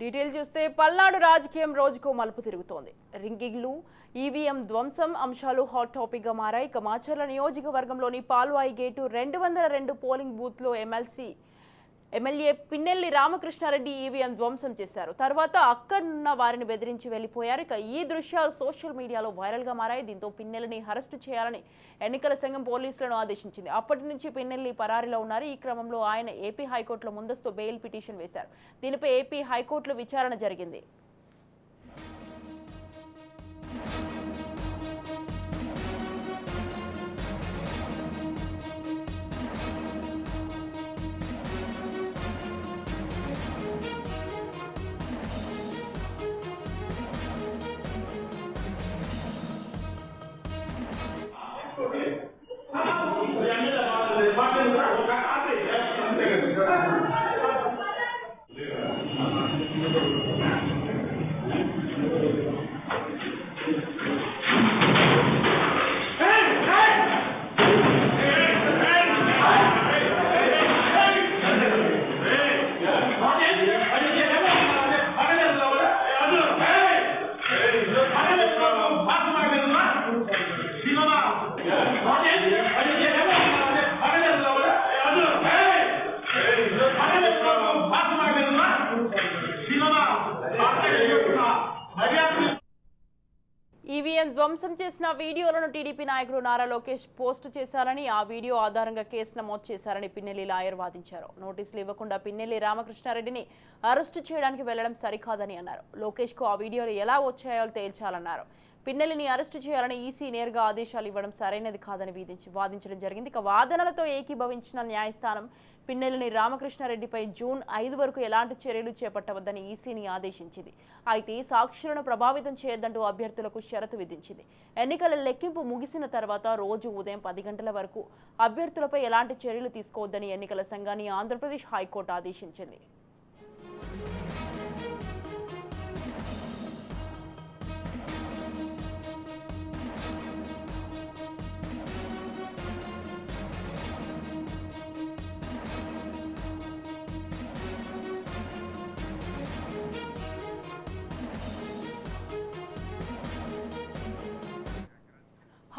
Detail చూస్తే పల్నాడు రాజకీయం రోజుకో మలుపు తిరుగుతోంది. రింగింగ్లు ఈవీఎం ధ్వంసం అంశాలు హాట్ టాపిక్గా మారాయి. ఇక మాచర్ల నియోజకవర్గంలోని పాల్వాయి గేటు రెండు వందల రెండు పోలింగ్ బూత్లో MLC MLA Pinnelli Ramakrishna Reddy EVM ధ్వంసం చేశారు. తర్వాత అక్కడున్న వారిని బెదిరించి వెళ్ళిపోయారు ఇక ఈ దృశ్యాలు సోషల్ మీడియాలో వైరల్గా మారాయి. దీంతో పిన్నెల్లిని అరెస్టు చేయాలని ఎన్నికల సంఘం పోలీసులను ఆదేశించింది. అప్పటి నుంచి పిన్నెల్లి పరారీలో ఉన్నారు. ఈ క్రమంలో ఆయన ఏపీ హైకోర్టులో ముందస్తు బెయిల్ పిటిషన్ వేశారు. దీనిపై ఏపీ హైకోర్టులో విచారణ జరిగింది. ఈవీఎం ధ్వంసం చేసిన వీడియోలను టీడీపీ నాయకుడు నారా లోకేష్ పోస్ట్ చేశారని ఆ వీడియో ఆధారంగా కేసు నమోదు చేశారని పిన్నెల్లి లాయర్ వాదించారు. నోటీసులు ఇవ్వకుండా పిన్నెల్లి రామకృష్ణారెడ్డిని అరెస్టు చేయడానికి వెళ్ళడం సరికాదని అన్నారు. లోకేష్కు ఆ వీడియోలు ఎలా వచ్చాయో తేల్చాలన్నారు. పిన్నెలిని అరెస్టు చేయాలని ఈసీ నేరుగా ఆదేశాలు ఇవ్వడం సరైనది కాదని వీధించి వాదించడం జరిగింది. ఇక వాదనలతో ఏకీభవించిన న్యాయస్థానం పిన్నెలిని రామకృష్ణారెడ్డిపై జూన్ ఐదు వరకు ఎలాంటి చర్యలు చేపట్టవద్దని ఈసీని ఆదేశించింది. అయితే సాక్షులను ప్రభావితం చేయొద్దంటూ అభ్యర్థులకు షరతు విధించింది. ఎన్నికల లెక్కింపు ముగిసిన తర్వాత రోజు ఉదయం పది గంటల వరకు అభ్యర్థులపై ఎలాంటి చర్యలు తీసుకోవద్దని ఎన్నికల సంఘాన్ని ఆంధ్రప్రదేశ్ హైకోర్టు ఆదేశించింది.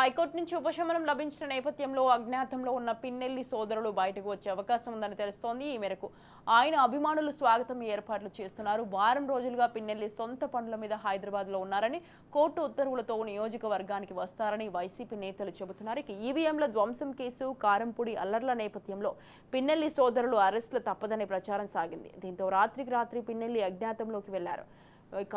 హైకోర్టు నుంచి ఉపశమనం లభించిన నేపథ్యంలో అజ్ఞాతంలో ఉన్న పిన్నెల్లి సోదరులు బయటకు వచ్చే అవకాశం ఉందని తెలుస్తోంది. ఈ మేరకు ఆయన అభిమానులు స్వాగతం ఏర్పాట్లు చేస్తున్నారు. వారం రోజులుగా పిన్నెల్లి సొంత పనుల మీద హైదరాబాద్లో ఉన్నారని కోర్టు ఉత్తర్వులతో నియోజకవర్గానికి వస్తారని వైసీపీ నేతలు చెబుతున్నారు. ఇక ఈవీఎంల ధ్వంసం కేసు కారంపూడి అల్లర్ల నేపథ్యంలో పిన్నెల్లి సోదరులు అరెస్టులు తప్పదనే ప్రచారం సాగింది. దీంతో రాత్రికి రాత్రి పిన్నెల్లి అజ్ఞాతంలోకి వెళ్ళారు. ఇక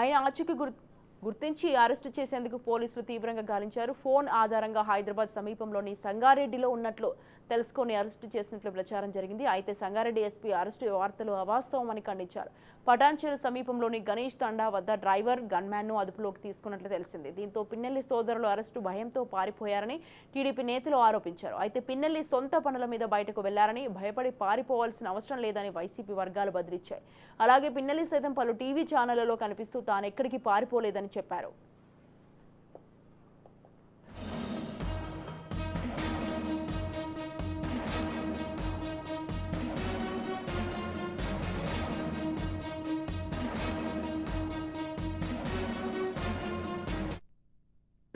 ఆయన ఆచూకీ గుర్తు గుర్తించి అరెస్టు చేసేందుకు పోలీసులు తీవ్రంగా గాలించారు. ఫోన్ ఆధారంగా హైదరాబాద్ సమీపంలోని సంగారెడ్డిలో ఉన్నట్లు తెలుసుకొని అరెస్టు చేసినట్లు ప్రచారం జరిగింది. అయితే సంగారెడ్డి ఎస్పీ అరెస్టు వార్తలు అవాస్తవమని ఖండించారు. పటాన్చేరు సమీపంలోని గణేష్ తండా వద్ద డ్రైవర్ గన్మ్యాన్ను అదుపులోకి తీసుకున్నట్లు తెలిసింది. దీంతో పిన్నెల్లి సోదరులు అరెస్టు భయంతో పారిపోయారని టీడీపీ నేతలు ఆరోపించారు. అయితే పిన్నెల్లి సొంత పనుల మీద బయటకు వెళ్ళారని భయపడి పారిపోవాల్సిన అవసరం లేదని వైసీపీ వర్గాలు బదిలిచ్చాయి. అలాగే పిన్నెల్లి సైతం పలు టీవీ ఛానళ్ళలో కనిపిస్తూ తాను ఎక్కడికి పారిపోలేదని చెప్పారు.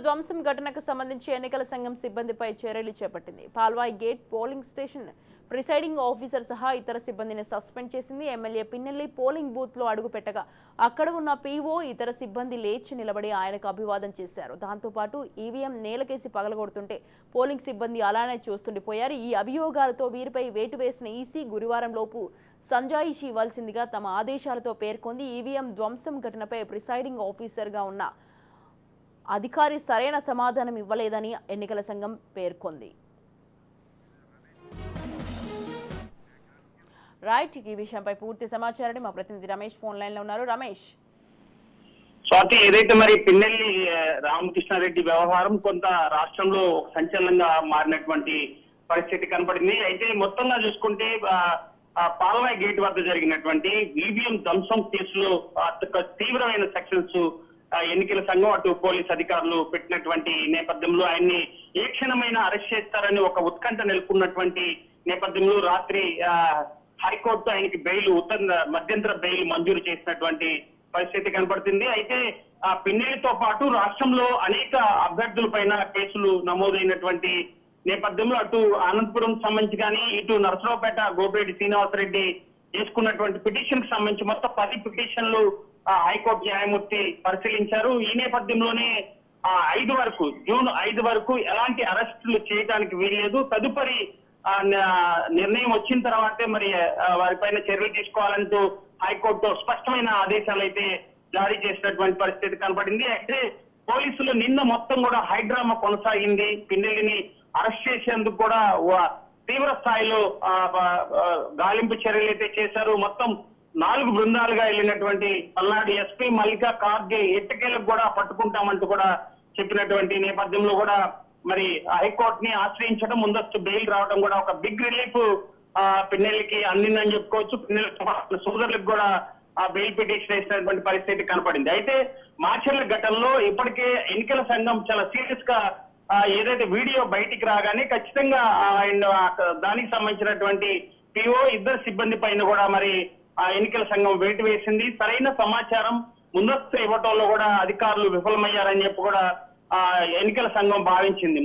ధ్వంసం ఘటనకు సంబంధించి ఎన్నికల సంఘం సిబ్బందిపై చర్యలు చేపట్టింది. Palvai gate polling station presiding officer సహా ఇతర సిబ్బందిని సస్పెండ్ చేసింది. ఎమ్మెల్యే పిన్నెల్లి పోలింగ్ బూత్లో అడుగుపెట్టగా అక్కడ ఉన్న పీఓ ఇతర సిబ్బంది లేచి నిలబడి ఆయనకు అభివాదం చేశారు. దాంతోపాటు ఈవీఎం నేలకేసి పగలగొడుతుంటే పోలింగ్ సిబ్బంది అలానే చూస్తుండిపోయారు. ఈ అభియోగాలతో వీరిపై వేటు వేసిన ఈసీ గురువారం లోపు సంజాయిషి ఇవ్వాల్సిందిగా తమ ఆదేశాలతో పేర్కొంది. ఈవీఎం ధ్వంసం ఘటనపై ప్రిసైడింగ్ ఆఫీసర్గా ఉన్న అధికారి సరైన సమాధానం ఇవ్వలేదని ఎన్నికల సంఘం పేర్కొంది. రైట్ ఈ విషయంపై పూర్తి సమాచారాన్ని మా ప్రతినిధి రమేష్ ఫోన్ లైన్లో ఉన్నారు. రమేష్. స్వాతి ఏదైతే మరి పిన్నెల్లి రామకృష్ణారెడ్డి వ్యవహారం కొంత రాష్ట్రంలో సంచలనంగా మారినటువంటి పరిస్థితి కనపడింది. అయితే మొత్తంగా చూసుకుంటే ఆ, గేట్ వద్ద జరిగినటువంటి ఈవీఎం ధ్వంసం కేసులో తీవ్రమైన సెక్షన్స్ ఎన్నికల సంఘం అటు పోలీస్ అధికారులు పెట్టినటువంటి నేపథ్యంలో ఆయన్ని ఏ క్షణమైనా అరెస్ట్ చేస్తారని ఒక ఉత్కంఠ నెలకొన్నటువంటి నేపథ్యంలో రాత్రి హైకోర్టు ఆయనకి బెయిల్ ఉత్తర మధ్యంతర బెయిల్ మంజూరు చేసినటువంటి పరిస్థితి కనపడుతుంది. అయితే ఆ పిన్నెలతో పాటు రాష్ట్రంలో అనేక అభ్యర్థుల పైన కేసులు నమోదైనటువంటి నేపథ్యంలో అటు అనంతపురం సంబంధించి కానీ ఇటు నరసరావుపేట గోపిరెడ్డి శ్రీనివాసరెడ్డి చేసుకున్నటువంటి పిటిషన్కి సంబంధించి మొత్తం పది పిటిషన్లు హైకోర్టు న్యాయమూర్తి పరిశీలించారు. ఈ నేపథ్యంలోనే ఆ ఐదు వరకు జూన్ ఐదు వరకు ఎలాంటి అరెస్టులు చేయడానికి వీల్లేదు. తదుపరి నిర్ణయం వచ్చిన తర్వాతే మరి వారిపైన చర్యలు తీసుకోవాలంటూ హైకోర్టు స్పష్టమైన ఆదేశాలు అయితే జారీ చేసినటువంటి పరిస్థితి కనపడింది. అయితే పోలీసులు నిన్న మొత్తం కూడా హైడ్రామా కొనసాగింది. పిన్నెల్లిని అరెస్ట్ చేసేందుకు కూడా తీవ్ర స్థాయిలో గాలింపు చర్యలు అయితే చేశారు. మొత్తం నాలుగు బృందాలుగా వెళ్ళినటువంటి పల్నాడు ఎస్పీ మల్లికా కార్గే ఎట్టకేలకు కూడా పట్టుకుంటామంటూ కూడా చెప్పినటువంటి నేపథ్యంలో కూడా మరి హైకోర్టు ని ఆశ్రయించడం ముందస్తు బెయిల్ రావడం కూడా ఒక బిగ్ రిలీఫ్ ఆ పిన్నెల్లికి అందిందని చెప్పుకోవచ్చు. పిన్నెల్లి సోదరులకు కూడా ఆ బెయిల్ పిటిషన్ వేసినటువంటి పరిస్థితి కనపడింది. అయితే మాచర్ల ఘటనలో ఇప్పటికే ఎన్నికల సంఘం చాలా సీరియస్గా ఏదైతే వీడియో బయటికి రాగానే ఖచ్చితంగా అండ్ ఆయన దానికి సంబంధించినటువంటి పిఓ ఇద్దరు సిబ్బంది పైన కూడా మరి ఆ ఎన్నికల సంఘం వేటు వేసింది సరైన సమాచారం ముందస్తు ఇవ్వటంలో కూడా అధికారులు విఫలమయ్యారని చెప్పి కూడా ఆ ఎన్నికల సంఘం భావించింది.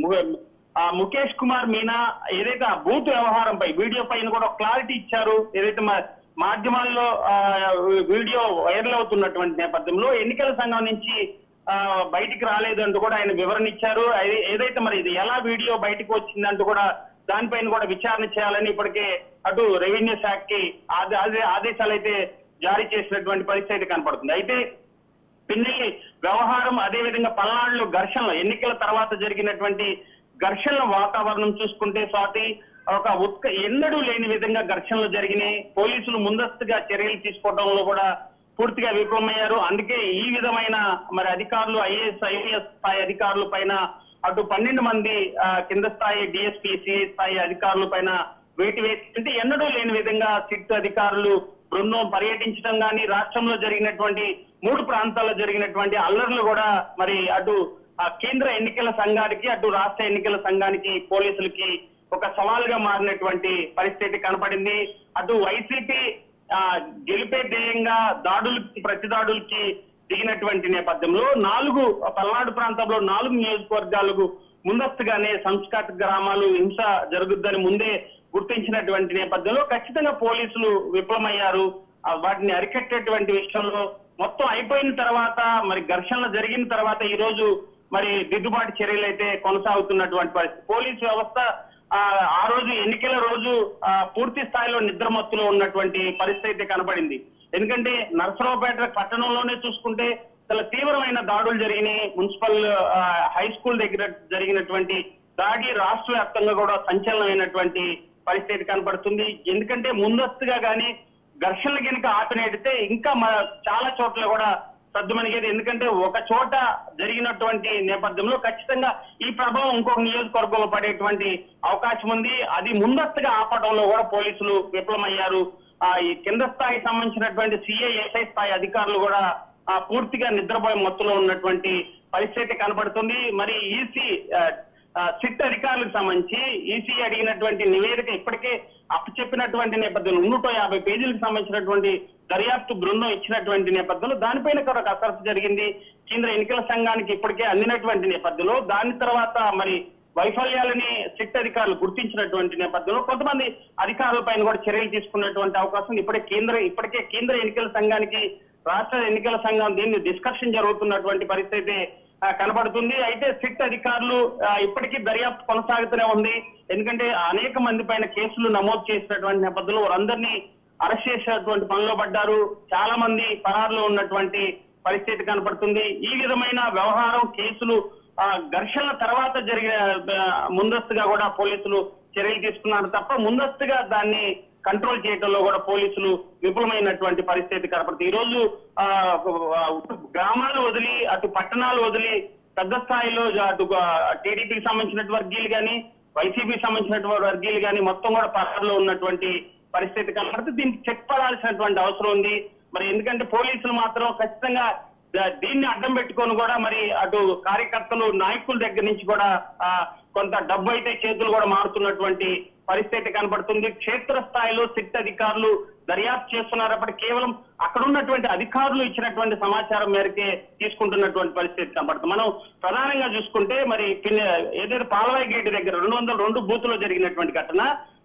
ఆ ముఖేష్ కుమార్ మీనా ఏదైతే ఆ బూత్ వ్యవహారంపై వీడియో పైన కూడా క్లారిటీ ఇచ్చారు. ఏదైతే మా మాధ్యమాల్లో ఆ, వీడియో వైరల్ అవుతున్నటువంటి నేపథ్యంలో ఎన్నికల సంఘం నుంచి ఆ, బయటికి రాలేదంటూ కూడా ఆయన వివరణ ఇచ్చారు. ఏదైతే మరి ఇది ఎలా వీడియో బయటకు వచ్చిందంటూ కూడా దానిపైన కూడా విచారణ చేయాలని ఇప్పటికే అటు రెవెన్యూ శాఖకి ఆదే- ఆదేశాలు అయితే జారీ చేసినటువంటి పరిస్థితి అయితే కనపడుతుంది. అయితే పిన్నెల్లి వ్యవహారం అదే విధంగా పల్నాడులో ఘర్షణలు ఎన్నికల తర్వాత జరిగినటువంటి ఘర్షణల వాతావరణం చూసుకుంటే స్వాతి ఒక ఉత్క ఎన్నడూ లేని విధంగా ఘర్షణలు జరిగినాయి. పోలీసులు ముందస్తుగా చర్యలు తీసుకోవడంలో కూడా పూర్తిగా విఫలమయ్యారు. అందుకే ఈ విధమైన మరి అధికారులు ఐఏఎస్ ఐఏఎస్ స్థాయి అధికారుల పైన అటు పన్నెండు మంది కింద స్థాయి డిఎస్పీ సిఐ స్థాయి అధికారుల పైన వేటి వేస్తుంటే అంటే ఎన్నడూ లేని విధంగా సిట్ అధికారులు బృందం పర్యటించడం కానీ రాష్ట్రంలో జరిగినటువంటి మూడు ప్రాంతాల్లో జరిగినటువంటి అల్లర్లు కూడా మరి అటు కేంద్ర ఎన్నికల సంఘానికి అటు రాష్ట్ర ఎన్నికల సంఘానికి పోలీసులకి ఒక సవాల్గా మారినటువంటి పరిస్థితి కనపడింది. అటు వైసీపీ గెలిపే ధ్యేయంగా దాడులకి ప్రతి దాడులకి దిగినటువంటి నేపథ్యంలో నాలుగు పల్నాడు ప్రాంతంలో నాలుగు నియోజకవర్గాలకు ముందస్తుగానే సంస్కార గ్రామాలు హింస జరుగుద్దని ముందే గుర్తించినటువంటి నేపథ్యంలో ఖచ్చితంగా పోలీసులు విఫలమయ్యారు వాటిని అరికట్టేటువంటి విషయంలో మొత్తం అయిపోయిన తర్వాత మరి ఘర్షణలు జరిగిన తర్వాత ఈ రోజు మరి దిద్దుబాటు చర్యలు అయితే కొనసాగుతున్నటువంటి పరిస్థితి. పోలీసు వ్యవస్థ ఆ రోజు ఎన్నికల రోజు పూర్తి స్థాయిలో నిద్రమత్తులో ఉన్నటువంటి పరిస్థితి అయితే కనబడింది ఎందుకంటే నరసరావుపేట పట్టణంలోనే చూసుకుంటే చాలా తీవ్రమైన దాడులు జరిగినాయి. మున్సిపల్ హై స్కూల్ దగ్గర జరిగినటువంటి దాడి రాష్ట్ర వ్యాప్తంగా కూడా సంచలనమైనటువంటి పరిస్థితి కనబడుతుంది ఎందుకంటే ముందస్తుగా కానీ ఘర్షణలు కనుక ఆపినట్టయితే ఇంకా చాలా చోట్ల కూడా సర్దుమణిగేది ఎందుకంటే ఒక చోట జరిగినటువంటి నేపథ్యంలో ఖచ్చితంగా ఈ ప్రభావం ఇంకొక నియోజకవర్గంలో పడేటువంటి అవకాశం ఉంది. అది ముందస్తుగా ఆపడంలో కూడా పోలీసులు విఫలమయ్యారు. ఈ కింద స్థాయి సంబంధించినటువంటి సిఐ ఎస్ఐ స్థాయి అధికారులు కూడా ఆ పూర్తిగా నిద్రపోయే మత్తులో ఉన్నటువంటి పరిస్థితి కనబడుతుంది మరి ఈసీ సిట్ అధికారులకు సంబంధించి ఈసీ అడిగినటువంటి నివేదిక ఇప్పటికే అప్పచెప్పినటువంటి నేపథ్యంలో నూట యాభై పేజీలకు సంబంధించినటువంటి దర్యాప్తు బృందం ఇచ్చినటువంటి నేపథ్యంలో దానిపైన కూడా కసరత్తు జరిగింది. కేంద్ర ఎన్నికల సంఘానికి ఇప్పటికే అందినటువంటి నేపథ్యంలో దాని తర్వాత మరి వైఫల్యాలని సిట్ అధికారులు గుర్తించినటువంటి నేపథ్యంలో కొంతమంది అధికారులపైన కూడా చర్యలు తీసుకున్నటువంటి అవకాశం ఇప్పటికే కేంద్ర ఇప్పటికే కేంద్ర ఎన్నికల సంఘానికి రాష్ట్ర ఎన్నికల సంఘం దీన్ని డిస్కషన్ జరుగుతున్నటువంటి పరిస్థితి కనబడుతుంది. అయితే సిట్ అధికారులు ఇప్పటికీ దర్యాప్తు కొనసాగుతూనే ఉంది. ఎందుకంటే అనేక మంది పైన కేసులు నమోదు చేసినటువంటి నేపథ్యంలో వారందరినీ అరెస్ట్ చేసినటువంటి పనిలో పడ్డారు. చాలా మంది పరారులో ఉన్నటువంటి పరిస్థితి కనపడుతుంది. ఈ విధమైన వ్యవహారం కేసులు ఆ, ఘర్షణల తర్వాత జరిగిన ముందస్తుగా కూడా పోలీసులు చర్యలు తీసుకున్నారు తప్ప ముందస్తుగా దాన్ని కంట్రోల్ చేయడంలో కూడా పోలీసులు విఫలమైనటువంటి పరిస్థితి కనపడుతుంది. ఈ రోజు ఆ, గ్రామాలు వదిలి అటు పట్టణాలు వదిలి పెద్ద స్థాయిలో అటు టీడీపీకి సంబంధించినటువంటి వర్గీయులు కానీ వైసీపీకి సంబంధించినటువంటి వర్గీయులు కానీ మొత్తం కూడా పరారులో ఉన్నటువంటి పరిస్థితి కనపడుతుంది. దీనికి చెక్ పడాల్సినటువంటి అవసరం ఉంది. మరి ఎందుకంటే పోలీసులు మాత్రం ఖచ్చితంగా దీన్ని అడ్డం పెట్టుకొని కూడా మరి అటు కార్యకర్తలు నాయకుల దగ్గర నుంచి కూడా కొంత డబ్బు అయితే చేతులు కూడా మారుతున్నటువంటి పరిస్థితి కనబడుతుంది. క్షేత్ర స్థాయిలో సిట్ అధికారులు దర్యాప్తు చేస్తున్నారు. అప్పటి కేవలం అక్కడ ఉన్నటువంటి అధికారులు ఇచ్చినటువంటి సమాచారం మేరకే తీసుకుంటున్నటువంటి పరిస్థితి కనబడుతుంది. మనం ప్రధానంగా చూసుకుంటే మరి ఏదైతే పాలవాయి గేట్ దగ్గర రెండు వందల రెండు బూతులో జరిగినటువంటి ఘటన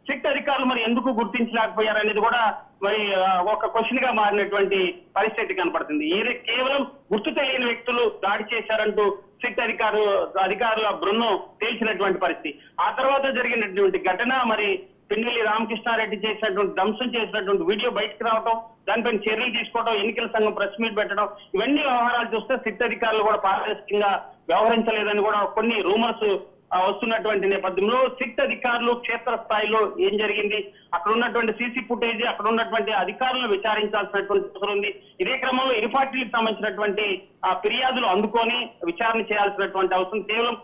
సిట్ అధికారులు మరి ఎందుకు గుర్తించలేకపోయారు అనేది కూడా మరి ఒక క్వశ్చన్గా మారినటువంటి పరిస్థితి కనపడుతుంది. ఇది కేవలం గుర్తు తెలియని వ్యక్తులు దాడి చేశారంటూ సిట్ అధికారు అధికారుల బృందం తేల్చినటువంటి పరిస్థితి. ఆ తర్వాత జరిగినటువంటి ఘటన మరి పిన్నెల్లి రామకృష్ణారెడ్డి చేసినటువంటి ధ్వంసం చేసినటువంటి వీడియో బయటకు రావడం దానిపైన చర్యలు తీసుకోవడం ఎన్నికల సంఘం ప్రెస్ మీట్ పెట్టడం ఇవన్నీ వ్యవహారాలు చూస్తే సిట్ అధికారులు కూడా పారదర్శకంగా వ్యవహరించలేదని కూడా కొన్ని రూమర్స్ వస్తున్నటువంటి నేపథ్యంలో సిట్ అధికారులు క్షేత్ర స్థాయిలో ఏం జరిగింది? అక్కడ ఉన్నటువంటి సీసీ ఫుటేజ్ అక్కడ ఉన్నటువంటి అధికారులను విచారించాల్సినటువంటి అవసరం ఉంది. ఇదే క్రమంలో ఇరు పార్టీలకు సంబంధించినటువంటి ఆ ఫిర్యాదులు అందుకొని విచారణ చేయాల్సినటువంటి అవసరం కేవలం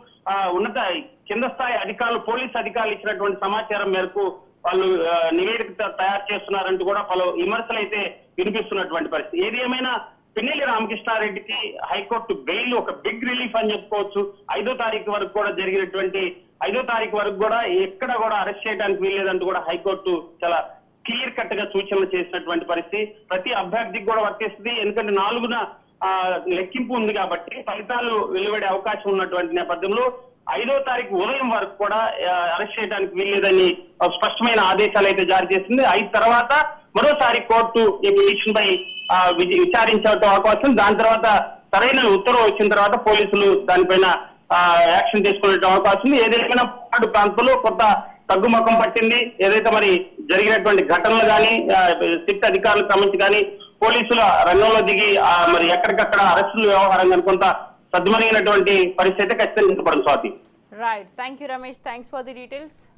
ఉన్నత కింద స్థాయి అధికారులు పోలీస్ అధికారులు ఇచ్చినటువంటి సమాచారం మేరకు వాళ్ళు నివేదిక తయారు చేస్తున్నారంటూ కూడా పలు విమర్శలు అయితే వినిపిస్తున్నటువంటి పరిస్థితి. ఏది ఏమైనా పిన్నెల్లి రామకృష్ణారెడ్డికి హైకోర్టు బెయిల్ ఒక బిగ్ రిలీఫ్ అని చెప్పుకోవచ్చు. ఐదో తారీఖు వరకు కూడా జరిగినటువంటి ఐదో తారీఖు వరకు కూడా ఎక్కడ కూడా అరెస్ట్ చేయడానికి వీల్లేదంటూ కూడా హైకోర్టు చాలా క్లియర్ కట్గా సూచనలు చేసినటువంటి పరిస్థితి. ప్రతి అభ్యర్థికి కూడా వర్తిస్తుంది ఎందుకంటే నాలుగున లెక్కింపు ఉంది కాబట్టి ఫలితాలు వెలువడే అవకాశం ఉన్నటువంటి నేపథ్యంలో ఐదో తారీఖు ఉదయం వరకు కూడా అరెస్ట్ చేయడానికి వీల్లేదని స్పష్టమైన ఆదేశాలు అయితే జారీ చేసింది. ఐదు తర్వాత మరోసారి కోర్టు ఈ పిటిషన్ పై విచారించడం అవకాశం దాని తర్వాత సరైన ఉత్తర్వు వచ్చిన తర్వాత పోలీసులు దానిపైన యాక్షన్ తీసుకునే అవకాశం ఏదైనా పాడు ప్రాంతంలో కొంత తగ్గుముఖం పట్టింది. ఏదైతే మరి జరిగినటువంటి ఘటనలు కానీ సిట్ అధికారులకు సంబంధించి కానీ పోలీసుల రంగంలో దిగి మరి ఎక్కడికక్కడ అరెస్టుల వ్యవహారం కనుకొంత కొంత పరిస్థితి ఖచ్చితంగా కనపడదు Swathi right thank you Ramesh thanks for the details